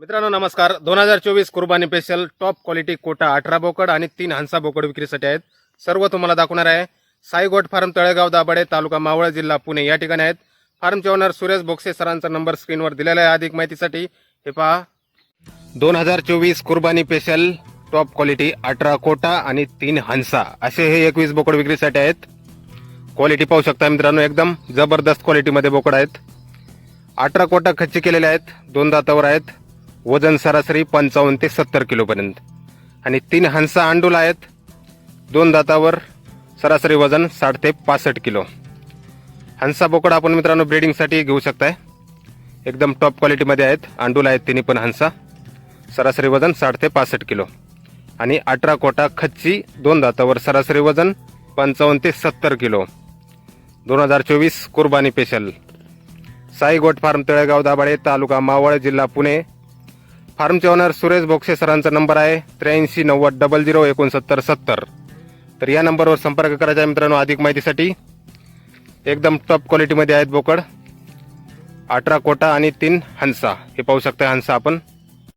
मित्रांनो नमस्कार. दोन हजार चोवीस कुर्बानी स्पेशल टॉप क्वालिटी कोटा अठरा बोकड आणि तीन हंसा बोकड विक्रीसाठी आहेत. सर्व तुम्हाला दाखवणार आहे. साई गोट फार्म तळेगाव दाभाडे तालुका मावळ जिल्हा पुणे या ठिकाणी आहेत. फार्मचे ओनर सुरेश बोक्से सरांचा नंबर स्क्रीनवर दिलेला आहे अधिक माहितीसाठी. हे पहा. दोन हजार चोवीस कुर्बानी स्पेशल टॉप क्वालिटी अठरा कोटा आणि तीन हंसा. असे हे एकवीस बोकड विक्रीसाठी आहेत. क्वालिटी पाहू शकता मित्रांनो एकदम जबरदस्त क्वालिटीमध्ये बोकड आहेत. अठरा कोटा खच्ची केलेले आहेत. दोन दातावर आहेत. वजन सरासरी पंचावन्न ते सत्तर किलोपर्यंत आणि तीन हंसा अंडूल आहेत. दोन दातावर सरासरी वजन साठ ते पासष्ट किलो. हंसा बोकड आपण मित्रांनो ब्रीडिंगसाठी घेऊ शकताय. एकदम टॉप क्वालिटीमध्ये आहेत. अंडूल आहेत तिन्ही पण हंसा. सरासरी वजन साठ ते पासष्ट किलो. आणि अठरा कोटा खच्ची दोन दातावर सरासरी वजन पंचावन्न ते सत्तर किलो. दोन हजार चोवीस कुर्बानी special Sai goat farm Talegaon Dabhade तालुका मावळ जिल्हा पुणे फार्मचे ओनर सुरेश बोक्षे सरांचा नंबर आहे त्र्याऐंशी नव्वद डबल झिरो एकोणसत्तर सत्तर. तर या नंबरवर संपर्क करायचा आहे मित्रांनो अधिक माहितीसाठी. एकदम टॉप क्वालिटीमध्ये आहेत बोकड. अठरा कोटा आणि तीन हंसा. हे पाहू शकता हंसा आपण.